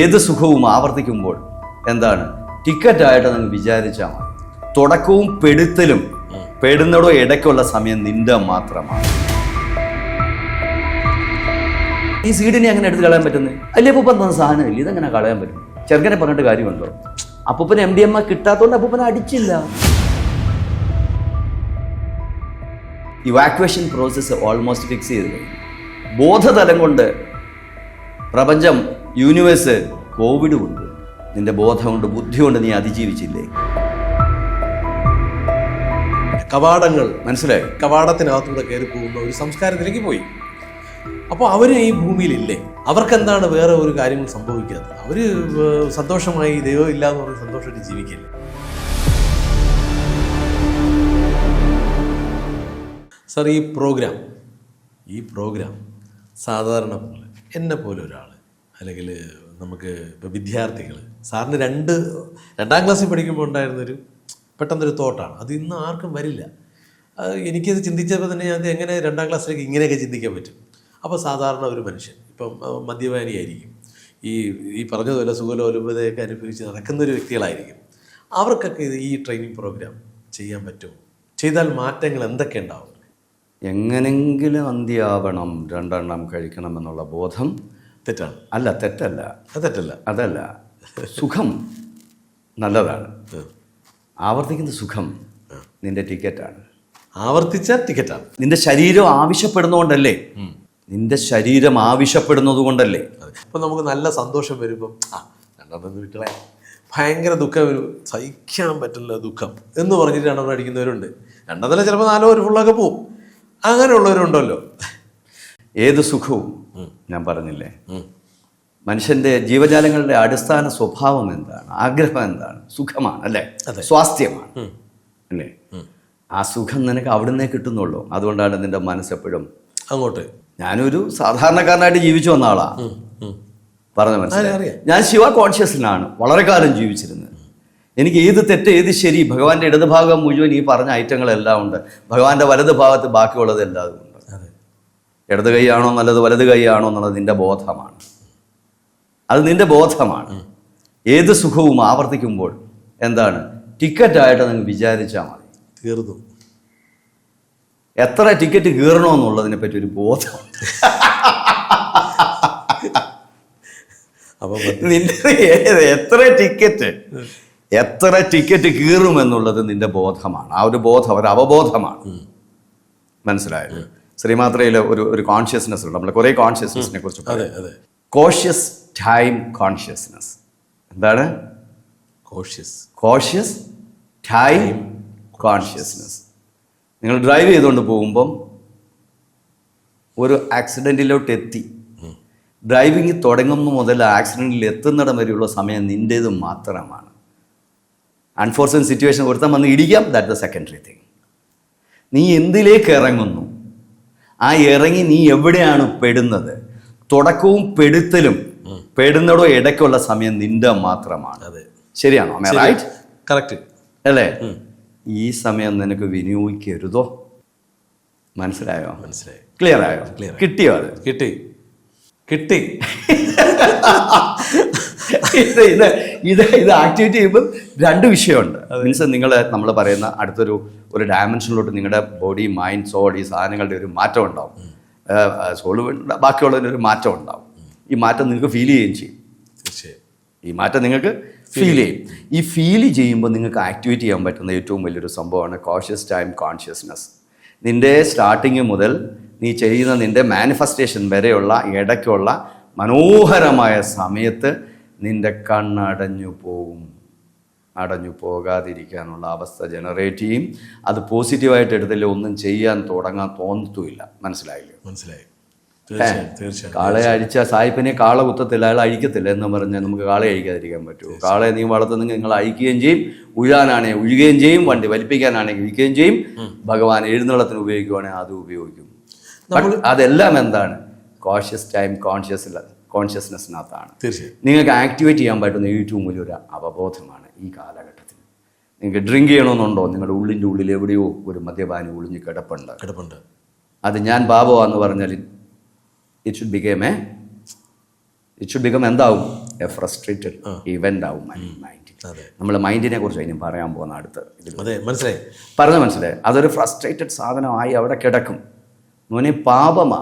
ഏത് സുഖവും ആവർത്തിക്കുമ്പോൾ എന്താണ്? ടിക്കറ്റായിട്ട് നിങ്ങൾ വിചാരിച്ചാൽ മതി. തുടക്കവും പെടുത്തലും പെടുന്നതോ ഇടയ്ക്കുള്ള സമയം നിന്റെ മാത്രമാണ്. ഈ സീഡിനെ അങ്ങനെ എടുത്ത് കളയാൻ പറ്റുന്നത് അല്ലേ അപ്പൂപ്പൻ തന്ന സാധനമില്ല? ഇതെങ്ങനെ കളയാൻ പറ്റും? ചെറുക്കനെ പറഞ്ഞിട്ട് കാര്യമുണ്ടോ? അപ്പൂപ്പന് എം ഡി എം കിട്ടാത്തതുകൊണ്ട് അപ്പൂപ്പനെ അടിച്ചില്ല. ഇവാക്വേഷൻ പ്രോസസ്സ് ഓൾമോസ്റ്റ് ഫിക്സ് ചെയ്ത് ബോധതലം കൊണ്ട് പ്രപഞ്ചം യൂണിവേഴ്സ് കോവിഡ് കൊണ്ട് നിന്റെ ബോധം കൊണ്ട് ബുദ്ധി കൊണ്ട് നീ അതിജീവിച്ചില്ലേ? കവാടങ്ങൾ മനസ്സിലായി? കവാടത്തിനകത്തൂടെ കയറി പോകുന്ന ഒരു സംസ്കാരത്തിലേക്ക് പോയി. അപ്പോൾ അവർ ഈ ഭൂമിയിലില്ലേ? അവർക്കെന്താണ് വേറെ ഒരു കാര്യങ്ങൾ സംഭവിക്കാത്തത്? അവർ സന്തോഷമായി ദൈവം ഇല്ല എന്ന് പറഞ്ഞ് സന്തോഷമായിട്ട് ജീവിക്കില്ല? സാർ ഈ പ്രോഗ്രാം ഈ പ്രോഗ്രാം സാധാരണ പോലെ എന്നെ പോലെ ഒരാൾ അല്ലെങ്കിൽ നമുക്ക് ഇപ്പോൾ വിദ്യാർത്ഥികൾ സാറിന് രണ്ട് രണ്ടാം ക്ലാസ്സിൽ പഠിക്കുമ്പോൾ ഉണ്ടായിരുന്നൊരു പെട്ടെന്നൊരു തോട്ടാണ്. അത് ഇന്ന് ആർക്കും വരില്ല. എനിക്കത് ചിന്തിച്ചപ്പോൾ തന്നെ അത് എങ്ങനെ രണ്ടാം ക്ലാസ്സിലേക്ക് ഇങ്ങനെയൊക്കെ ചിന്തിക്കാൻ പറ്റും? അപ്പോൾ സാധാരണ ഒരു മനുഷ്യൻ ഇപ്പം മദ്യപാനിയായിരിക്കും ഈ ഈ പറഞ്ഞതുപോലെ സുഖലോലുപതയൊക്കെ അനുഭവിച്ച് നടക്കുന്ന ഒരു വ്യക്തികളായിരിക്കും. അവർക്കൊക്കെ ഇത് ഈ ട്രെയിനിങ് പ്രോഗ്രാം ചെയ്യാൻ പറ്റുമോ? ചെയ്താൽ മാറ്റങ്ങൾ എന്തൊക്കെ ഉണ്ടാവും? എങ്ങനെങ്കിലും അന്ത്യാവണം രണ്ടെണ്ണം കഴിക്കണമെന്നുള്ള ബോധം തെറ്റാണ്. അല്ല തെറ്റല്ല. അത് തെറ്റല്ല. അതല്ല. സുഖം നല്ലതാണ്. ആവർത്തിക്കുന്ന സുഖം നിന്റെ ടിക്കറ്റാണ്. ആവർത്തിച്ച ടിക്കറ്റാണ്. നിന്റെ ശരീരം ആവശ്യപ്പെടുന്നതുകൊണ്ടല്ലേ നിന്റെ ശരീരം ആവശ്യപ്പെടുന്നത് കൊണ്ടല്ലേ അപ്പം നമുക്ക് നല്ല സന്തോഷം വരുമ്പം ആ രണ്ടെണ്ണം വിട്ടേ ഭയങ്കര ദുഃഖം വരും. സഹിക്കാൻ പറ്റില്ല ദുഃഖം എന്ന് പറഞ്ഞിട്ട് രണ്ടെണ്ണം അടിക്കുന്നവരുണ്ട്. രണ്ടെണ്ണത്തിലെ ചിലപ്പോൾ നാലോ ഒരു ഫുള്ളൊക്കെ പോവും. അങ്ങനെയുള്ളവരുണ്ടല്ലോ. ഏത് സുഖവും ഞാൻ പറഞ്ഞില്ലേ? മനുഷ്യന്റെ ജീവജാലങ്ങളുടെ അടിസ്ഥാന സ്വഭാവം എന്താണ്? ആഗ്രഹം എന്താണ്? സുഖമാണ് അല്ലേ. സ്വാസ്ഥ്യമാണ് അല്ലേ? ആ സുഖം നിനക്ക് അവിടുന്നേ കിട്ടുന്നുള്ളൂ. അതുകൊണ്ടാണ് നിന്റെ മനസ്സെപ്പോഴും അങ്ങോട്ട്. ഞാനൊരു സാധാരണക്കാരനായിട്ട് ജീവിച്ചു വന്ന ആളാ. പറഞ്ഞ മനസ്സിലായി? ഞാൻ ശിവ കോൺഷ്യസിലാണ് വളരെ കാലം ജീവിച്ചിരുന്നത് എനിക്ക് ഏത് തെറ്റ് ഏത് ശരി ഭഗവാന്റെ ഇടതുഭാഗം മുഴുവൻ ഈ പറഞ്ഞ ഐറ്റങ്ങളെല്ലാം ഉണ്ട്. ഭഗവാന്റെ വലത് ഭാഗത്ത് ബാക്കിയുള്ളത് എല്ലാം ഉണ്ട്. ഇടത് കൈയാണോ നല്ലത് വലത് കൈയാണോ എന്നുള്ളത് നിന്റെ ബോധമാണ്. അത് നിന്റെ ബോധമാണ്. ഏത് സുഖവും ആവർത്തിക്കുമ്പോൾ എന്താണ്? ടിക്കറ്റായിട്ട് നിങ്ങൾ വിചാരിച്ചാൽ മതി. തീർന്നു. എത്ര ടിക്കറ്റ് കീറണമെന്നുള്ളതിനെ പറ്റി ഒരു ബോധം. അപ്പം നിന്റെ എത്ര ടിക്കറ്റ് എത്ര ടിക്കറ്റ് കീറുമെന്നുള്ളത് നിന്റെ ബോധമാണ്. ആ ഒരു ബോധം ഒരു അവബോധമാണ്. മനസ്സിലായത് ശ്രീമാത്രയിൽ ഒരു ഒരു കോൺഷ്യസ്നെസ് ഉണ്ട്. നമ്മൾ കുറേ കോൺഷ്യസ്നെസ്സിനെ കുറിച്ച് അതെ അതെ. കോഷ്യസ് ടൈം കോൺഷ്യസ്നെസ് എന്താണ്? കോഷ്യസ് കോഷ്യസ് ടൈം കോൺഷ്യസ്നെസ് നിങ്ങൾ ഡ്രൈവ് ചെയ്തുകൊണ്ട് പോകുമ്പം ഒരു ആക്സിഡന്റിലോട്ട് എത്തി. ഡ്രൈവിംഗ് തുടങ്ങുന്ന മുതൽ ആക്സിഡന്റിൽ എത്തുന്നിടം വരെയുള്ള സമയം നിന്റേത് മാത്രമാണ്. അൺഫോർച്ചുനേറ്റ് സിറ്റുവേഷൻ ഒരുത്തം വന്ന് ഇടിക്കാം. ദാറ്റ് ദ സെക്കൻഡറി തിങ് നീ എന്തിലേക്ക് ഇറങ്ങുന്നു? ആ ഇറങ്ങി നീ എവിടെയാണ് പെടുന്നത്? തുടക്കവും പെടുത്തലും പെടുന്നതോ ഇടയ്ക്കുള്ള സമയം നിന്റെ മാത്രമാണ്. അതെ. ശരിയാണോ? കറക്റ്റ് അല്ലേ? ഈ സമയം നിനക്ക് വിനിയോഗിക്കരുതോ? മനസ്സിലായോ? മനസ്സിലായി. ക്ലിയർ ആയോ? ക്ലിയർ കിട്ടിയോ അത്? കിട്ടി. കിട്ടി. ഇത് ഇത് ഇത് ഇത് ആക്ടിവിറ്റി ചെയ്യുമ്പോൾ രണ്ട് വിഷയമുണ്ട്. മീൻസ് നിങ്ങൾ നമ്മൾ പറയുന്ന അടുത്തൊരു ഒരു ഡയമെൻഷനിലോട്ട് നിങ്ങളുടെ ബോഡി മൈൻഡ് സോൾ ഈ സാധനങ്ങളുടെ ഒരു മാറ്റം ഉണ്ടാവും. സോൾ ബാക്കിയുള്ളതിന് ഒരു മാറ്റം ഉണ്ടാവും. ഈ മാറ്റം നിങ്ങൾക്ക് ഫീൽ ചെയ്യുകയും ചെയ്യും. ഈ മാറ്റം നിങ്ങൾക്ക് ഫീൽ ചെയ്യും. ഈ ഫീൽ ചെയ്യുമ്പോൾ നിങ്ങൾക്ക് ആക്ടിവേറ്റ് ചെയ്യാൻ പറ്റുന്ന ഏറ്റവും വലിയൊരു സംഭവമാണ് കോഷ്യസ് ടൈം കോൺഷ്യസ്നെസ് നിന്റെ സ്റ്റാർട്ടിങ് മുതൽ നീ ചെയ്യുന്ന നിന്റെ മാനിഫെസ്റ്റേഷൻ വരെയുള്ള ഇടയ്ക്കുള്ള മനോഹരമായ സമയത്ത് നിന്റെ കണ്ണടഞ്ഞു പോകും അടഞ്ഞു പോകാതിരിക്കാനുള്ള അവസ്ഥ ജനറേറ്റ് ചെയ്യും. അത് പോസിറ്റീവായിട്ട് എടുത്തില്ല ഒന്നും ചെയ്യാൻ തുടങ്ങാൻ തോന്നത്തുമില്ല. മനസ്സിലായില്ലേ? മനസ്സിലായി. തീർച്ചയായും കാളെ കാളയെ അഴിച്ച സായിപ്പനെ കാള കുത്തത്തില്ല അയാൾ അഴിക്കത്തില്ല എന്ന് പറഞ്ഞാൽ നമുക്ക് കാളയെ അഴിക്കാതിരിക്കാൻ പറ്റുമോ കാളയെ നീ വളർത്തുന്നെങ്കിൽ നിങ്ങൾ അഴിക്കുകയും ചെയ്യും ഉഴാനാണെങ്കിൽ ഉഴുകയും ചെയ്യും വണ്ടി വലിപ്പിക്കാനാണെങ്കിൽ വിൽക്കുകയും ചെയ്യും. ഭഗവാൻ എഴുന്നള്ളത്തിന് ഉപയോഗിക്കുവാണെങ്കിൽ അത് ഉപയോഗിക്കും. അതെല്ലാം എന്താണ്? കോഷ്യസ് ടൈം കോൺഷ്യസ് കോൺഷ്യസ്നെസ്സിനകത്താണ് തീർച്ചയായും. നിങ്ങൾക്ക് ആക്ടിവേറ്റ് ചെയ്യാൻ പറ്റുന്ന ഏറ്റവും വലിയൊരു അവബോധമാണ് ഈ കാലഘട്ടത്തിൽ. നിങ്ങൾക്ക് ഡ്രിങ്ക് ചെയ്യണമെന്നുണ്ടോ? നിങ്ങളുടെ ഉള്ളിന്റെ ഉള്ളിൽ എവിടെയോ ഒരു മദ്യപാനി ഒളിഞ്ഞ് കിടപ്പുണ്ട്. കിടപ്പുണ്ട്. അത് ഞാൻ ബാബോ എന്ന് പറഞ്ഞാൽ it should become a it should become എന്താവും? എ ഫ്രസ്ട്രേറ്റഡ് ഇവന്റ് ആവും മൈൻഡ് നമ്മൾ മൈൻഡിനെ കുറിച്ച് ഇനി പറയാൻ പോകുന്ന അടുത്ത് അതെ മനസ്സിലായി. പറഞ്ഞ മനസ്സിലായി? അതൊരു ഫ്രസ്ട്രേറ്റഡ് സാധനമായി അവിടെ കിടക്കും. മോനെ പാപമാ.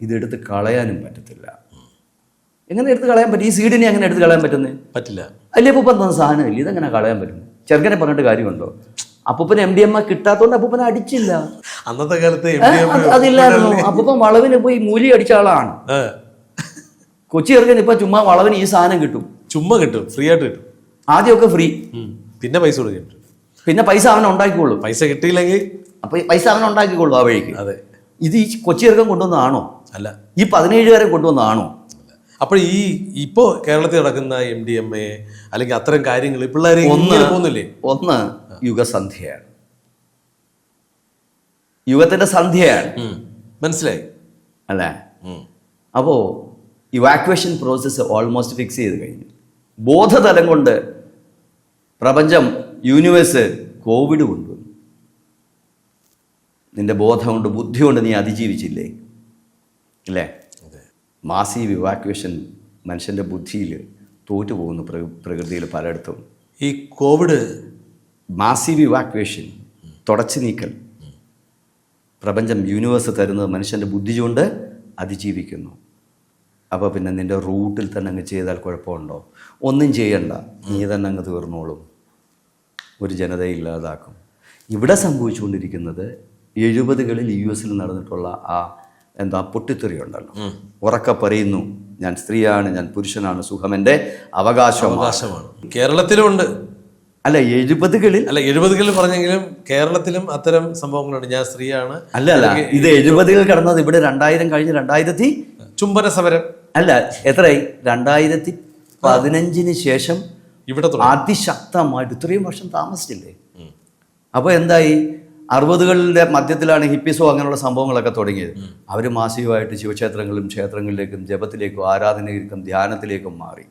ഇതെടുത്ത് കളയാനും പറ്റത്തില്ല. എങ്ങനെ എടുത്ത് കളയാൻ പറ്റും? ഈ സീഡിനെ അങ്ങനെ എടുത്ത് കളയാൻ പറ്റുന്നത് പറ്റില്ല. അല്ലേ അപ്പൂപ്പൻ തന്ന സാധനമില്ല? ഇതെങ്ങനെ കളയാൻ പറ്റും? ചെറുക്കനെ പറഞ്ഞിട്ട് കാര്യമുണ്ടോ? അപ്പൂപ്പന് എം ഡി എം കിട്ടാത്തോണ്ട് അപ്പൂപ്പനെ അടിച്ചില്ല. അന്നത്തെ കാലത്ത് അതില്ലായിരുന്നു. അപ്പൂപ്പൻ വളവിന് പോയി മൂലി അടിച്ച ആളാണ്. കൊച്ചി ചെറുക്കൻ ഇപ്പൊ ചുമ്മാ വളവിന് ഈ സാധനം കിട്ടും. ചുമ്മാ കിട്ടും. ഫ്രീ ആയിട്ട് കിട്ടും. ആദ്യമൊക്കെ ഫ്രീ പിന്നെ പൈസ കൊടുക്കുന്നുണ്ട് പിന്നെ പൈസ അവൻ ഉണ്ടാക്കിക്കോളൂ. പൈസ കിട്ടിയില്ലെങ്കിൽ അപ്പൊ പൈസ അവൻ ഉണ്ടാക്കിക്കോളൂ ആ വഴിക്ക്. അതെ. ഇത് ഈ കൊച്ചി ചെറുക്കൻ കൊണ്ടുവന്നതാണോ? അല്ല. ഈ പതിനേഴുകാരെ കൊണ്ടുവന്നതാണോ? അപ്പോൾ ഈ ഇപ്പോ കേരളത്തിൽ നടക്കുന്ന എം ഡി എം എ അല്ലെങ്കിൽ അത്തരം കാര്യങ്ങൾ പിള്ളേരെ പോകുന്നില്ലേ? ഒന്ന് യുഗസന്ധ്യയാണ്. യുഗത്തിന്റെ സന്ധ്യയാണ്. മനസ്സിലായി? അല്ലേ? അപ്പോ അപ്പോൾ ഇവാക്വേഷൻ പ്രോസസ്സ് ഓൾമോസ്റ്റ് ഫിക്സ് ചെയ്ത് കഴിഞ്ഞു. ബോധതലം കൊണ്ട് പ്രപഞ്ചം യൂണിവേഴ്സ് കോവിഡ് കൊണ്ടുവന്നു. നിന്റെ ബോധം കൊണ്ട് ബുദ്ധി കൊണ്ട് നീ അതിജീവിച്ചില്ലേ? അതെ. മാസീവ് ഇവാക്വേഷൻ മനുഷ്യന്റെ ബുദ്ധിയിൽ തോറ്റു പോകുന്നു പ്ര- പ്രകൃതിയിൽ പലയിടത്തും. ഈ കോവിഡ് മാസീവ് ഇവാക്വേഷൻ തുടച്ചു നീക്കൽ പ്രപഞ്ചം യൂണിവേഴ്സ് തരുന്നത് മനുഷ്യന്റെ ബുദ്ധി കൊണ്ട് അതിജീവിക്കുന്നു. അപ്പോൾ പിന്നെ നിന്റെ റൂട്ടിൽ തന്നെ അങ്ങ് ചെയ്താൽ കുഴപ്പമുണ്ടോ? ഒന്നും ചെയ്യണ്ട. നീ തന്നെ അങ്ങ് തീർന്നോളും. ഒരു ജനതയെ ഇല്ലാതാക്കും. ഇവിടെ സംഭവിച്ചുകൊണ്ടിരിക്കുന്നത് എഴുപതുകളിൽ യു എസിൽ നടന്നിട്ടുള്ള ആ എന്താ പൊട്ടിത്തെറിയുണ്ടല്ലോ. ഉറക്കെ പറയുന്നു ഞാൻ സ്ത്രീയാണ് ഞാൻ പുരുഷനാണ് സുഖം എന്റെ അവകാശമാണ്. കേരളത്തിലുമുണ്ട് അല്ല എഴുപതുകളിൽ അല്ല എഴുപതുകളിൽ പറഞ്ഞെങ്കിലും കേരളത്തിലും അത്തരം സംഭവങ്ങളുണ്ട്. ഞാൻ സ്ത്രീയാണ്. അല്ല അല്ല ഇത് എഴുപതുകൾ കടന്നത് ഇവിടെ രണ്ടായിരം കഴിഞ്ഞ് രണ്ടായിരത്തി ചുംബന സമരം. അല്ല എത്രയായി? രണ്ടായിരത്തി പതിനഞ്ചിന് ശേഷം ഇവിടെ അതിശക്തമായിട്ട് ഇത്രയും വർഷം താമസിച്ചില്ലേ? അപ്പോൾ എന്തായി? അറുപതുകളുടെ മധ്യത്തിലാണ് ഹിപ്പിസോ അങ്ങനെയുള്ള സംഭവങ്ങളൊക്കെ തുടങ്ങിയത്. അവർ മാസികമായിട്ട് ശിവക്ഷേത്രങ്ങളിലും ക്ഷേത്രങ്ങളിലേക്കും ജപത്തിലേക്കും ആരാധനയിലേക്കും ധ്യാനത്തിലേക്കും മാറി.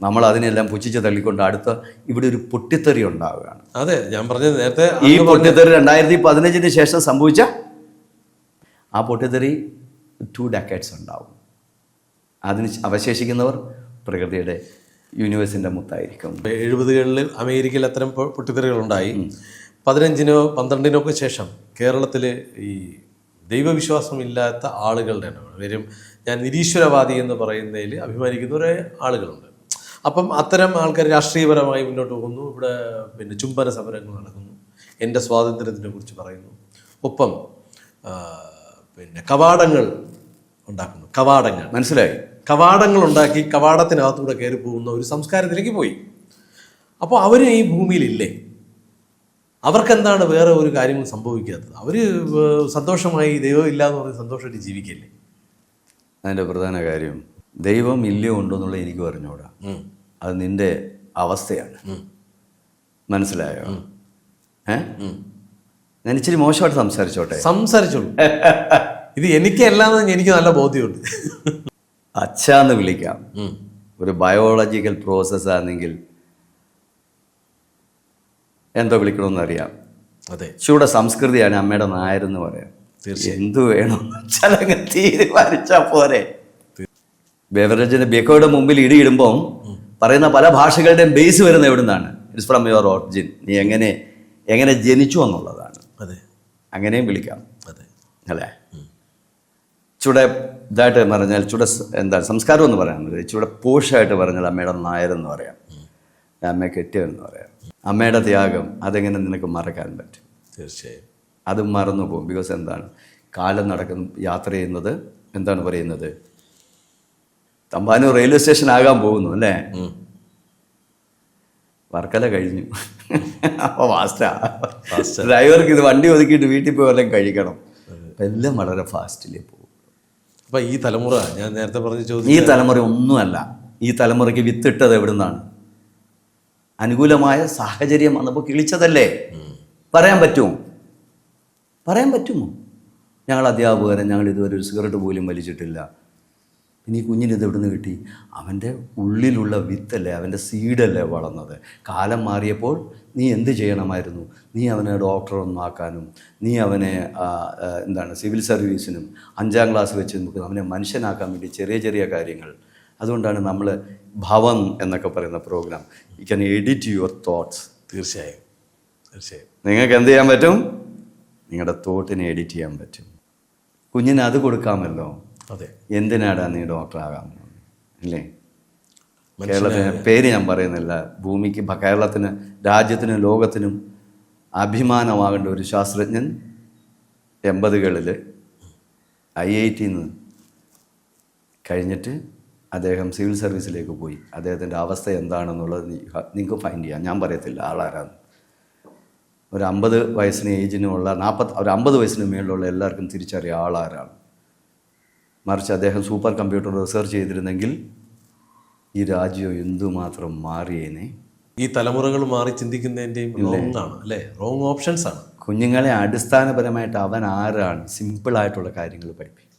നമ്മൾ അതിനെല്ലാം പുച്ഛിച്ച് തള്ളിക്കൊണ്ട് അടുത്ത ഇവിടെ ഒരു പൊട്ടിത്തെറി ഉണ്ടാവുകയാണ്. അതെ ഞാൻ പറഞ്ഞത് നേരത്തെ ഈ പൊട്ടിത്തെറി രണ്ടായിരത്തി പതിനഞ്ചിന് ശേഷം സംഭവിച്ച ആ പൊട്ടിത്തെറി ടു ഡെക്കേഡ്സ് ഉണ്ടാവും. അതിന് അവശേഷിക്കുന്നവർ പ്രകൃതിയുടെ യൂണിവേഴ്സിന്റെ മുത്തായിരിക്കും. എഴുപതുകളിൽ അമേരിക്കയിൽ അത്തരം പൊട്ടിത്തെറികളുണ്ടായി പതിനഞ്ചിനോ പന്ത്രണ്ടിനോ ഒക്കെ ശേഷം കേരളത്തിൽ ഈ ദൈവവിശ്വാസമില്ലാത്ത ആളുകളുടെ എണ്ണമാണ് വരും. ഞാൻ നിരീശ്വരവാദി എന്ന് പറയുന്നതിൽ അഭിമാനിക്കുന്ന കുറേ ആളുകളുണ്ട്. അപ്പം അത്തരം ആൾക്കാർ രാഷ്ട്രീയപരമായി മുന്നോട്ട് പോകുന്നു. ഇവിടെ പിന്നെ ചുംബന സമരങ്ങൾ നടക്കുന്നു. എന്റെ സ്വാതന്ത്ര്യത്തിനെ കുറിച്ച് പറയുന്നു. ഒപ്പം പിന്നെ കവാടങ്ങൾ ഉണ്ടാക്കുന്നു. കവാടങ്ങൾ. മനസ്സിലായി. കവാടങ്ങൾ ഉണ്ടാക്കി കവാടത്തിനകത്തൂടെ കയറി പോകുന്ന ഒരു സംസ്കാരത്തിലേക്ക് പോയി. അപ്പോൾ അവർ ഈ ഭൂമിയിലില്ലേ? അവർക്കെന്താണ് വേറെ ഒരു കാര്യവും സംഭവിക്കാത്തത്? അവർ സന്തോഷമായി ദൈവം ഇല്ല എന്ന് പറഞ്ഞ് സന്തോഷമായിട്ട് ജീവിക്കല്ലേ? അതിന്റെ പ്രധാന കാര്യം ദൈവം ഇല്ലയോ ഉണ്ടോ എന്നുള്ളത് എനിക്ക് പറഞ്ഞുകൂടാ അത് നിന്റെ അവസ്ഥയാണ്. മനസ്സിലായോ? ഏ? ഞാൻ ഇച്ചിരി മോശമായിട്ട് സംസാരിച്ചോട്ടെ? സംസാരിച്ചോളൂ. ഇത് എനിക്കല്ലാന്ന് എനിക്ക് നല്ല ബോധ്യമുണ്ട്. അച്ഛാന്ന് വിളിക്കാം. ഒരു ബയോളജിക്കൽ പ്രോസസ്സ് ആണെങ്കിൽ എന്തോ വിളിക്കണമെന്ന് അറിയാം അതെ. ചൂടെ സംസ്കൃതിയാണ് അമ്മയുടെ നായരെന്ന് പറയാം. എന്തു വേണം ചിലങ്ങ് തീരുമാനിച്ചാ പോരെ. ബെവറേജിന്റെ ബേക്കോയുടെ മുമ്പിൽ ഇടിയിടുമ്പം പറയുന്ന പല ഭാഷകളുടെയും ബേസ് വരുന്നത് എവിടുന്നാണ്? ഇറ്റ്സ് ഫ്രം യുവർ ഓറിജിൻ നീ എങ്ങനെ എങ്ങനെ ജനിച്ചു എന്നുള്ളതാണ്. അതെ. അങ്ങനെയും വിളിക്കാം. അതെ. അല്ലേ? ചൂടെ ഇതായിട്ട് പറഞ്ഞാൽ ചൂടെ എന്താ എന്താണ് സംസ്കാരം എന്ന് പറയാൻ ചൂടെ പോഷായിട്ട് പറഞ്ഞാൽ അമ്മയുടെ എന്ന് പറയാം. അമ്മയെ കെട്ടിയെന്ന് പറയാം. അമ്മയുടെ ത്യാഗം അതെങ്ങനെ നിനക്ക് മറക്കാൻ പറ്റും? തീർച്ചയായും. അത് മറന്നു പോകും. ബിക്കോസ് എന്താണ്? കാലം നടക്കുന്ന യാത്ര ചെയ്യുന്നത് എന്താണ് പറയുന്നത്? തമ്പാനൂർ റെയിൽവേ സ്റ്റേഷൻ ആകാൻ പോകുന്നു അല്ലേ? വർക്കല കഴിഞ്ഞു. അപ്പോൾ ഫാസ്റ്റാ ഫാസ്റ്റ് ഡ്രൈവർക്ക് ഇത് വണ്ടി ഒതുക്കിയിട്ട് വീട്ടിൽ പോയി വല്ലതും കഴിക്കണം. എല്ലാം വളരെ ഫാസ്റ്റിലേ പോകും. അപ്പോൾ ഈ തലമുറ ഞാൻ നേരത്തെ പറഞ്ഞ ചോദ്യം ഈ തലമുറ ഒന്നുമല്ല. ഈ തലമുറയ്ക്ക് വിത്തിട്ടത് എവിടുന്നാണ്? അനുകൂലമായ സാഹചര്യം വന്നപ്പോൾ കിളിച്ചതല്ലേ? പറയാൻ പറ്റുമോ? പറയാൻ പറ്റുമോ? ഞങ്ങൾ അധ്യാപകരെ ഞങ്ങൾ ഇതുവരെ ഒരു സിഗരറ്റ് പോലും വലിച്ചിട്ടില്ല. ഇനി ഈ കുഞ്ഞിന് ഇത് എവിടുന്ന് കിട്ടി? അവന്റെ ഉള്ളിലുള്ള വിത്തല്ലേ അവന്റെ സീഡല്ലേ വളർന്നത്. കാലം മാറിയപ്പോൾ നീ എന്ത് ചെയ്യണമായിരുന്നു? നീ അവനെ ഡോക്ടറൊന്നും ആക്കാനും നീ അവനെ എന്താണ് സിവിൽ സർവീസിനും അഞ്ചാം ക്ലാസ് വെച്ച് നമുക്ക് അവനെ മനുഷ്യനാക്കാൻ വേണ്ടി ചെറിയ ചെറിയ കാര്യങ്ങൾ അതുകൊണ്ടാണ് നമ്മൾ ഭവൻ എന്നൊക്കെ പറയുന്ന programme you can edit your thoughts തീർച്ചയായും. തീർച്ചയായും. നിങ്ങൾക്ക് എന്ത് ചെയ്യാൻ പറ്റും? നിങ്ങളുടെ തോട്ടിനെ എഡിറ്റ് ചെയ്യാൻ പറ്റും. കുഞ്ഞിന് അത് കൊടുക്കാമല്ലോ. അതെ. എന്തിനാടാ നീ ഡോക്ടറാകാൻ അല്ലേ കേരളത്തിന് പേര് ഞാൻ പറയുന്നില്ല. ഭൂമിക്ക് കേരളത്തിന് രാജ്യത്തിനും ലോകത്തിനും അഭിമാനമാകേണ്ട ഒരു ശാസ്ത്രജ്ഞൻ എൺപതുകളിൽ ഐ ഐ ടിന്ന് കഴിഞ്ഞിട്ട് അദ്ദേഹം സിവിൽ സർവീസിലേക്ക് പോയി. അദ്ദേഹത്തിന്റെ അവസ്ഥ എന്താണെന്നുള്ളത് നിങ്ങൾക്ക് ഫൈൻഡ് ചെയ്യാം. ഞാൻ പറയത്തില്ല ആളാരാന്ന്. ഒരു അമ്പത് വയസ്സിന് ഏജിനുമുള്ള നാൽപ്പത് ഒരു അമ്പത് വയസ്സിന് മേളിലുള്ള എല്ലാവർക്കും തിരിച്ചറിയാം ആളാരാണ്. മറിച്ച് അദ്ദേഹം സൂപ്പർ കമ്പ്യൂട്ടർ റിസർച്ച് ചെയ്തിരുന്നെങ്കിൽ ഈ രാജ്യം എന്തുമാത്രം മാറിയേനെ? ഈ തലമുറകൾ മാറി ചിന്തിക്കുന്നതിന്റെയും റോങ് ആണ് അല്ലേ? റോങ് ഓപ്ഷൻസ് ആണ്. കുഞ്ഞുങ്ങളെ അടിസ്ഥാനപരമായിട്ട് അവൻ ആരാണ്? സിമ്പിളായിട്ടുള്ള കാര്യങ്ങൾ പഠിപ്പിക്കും.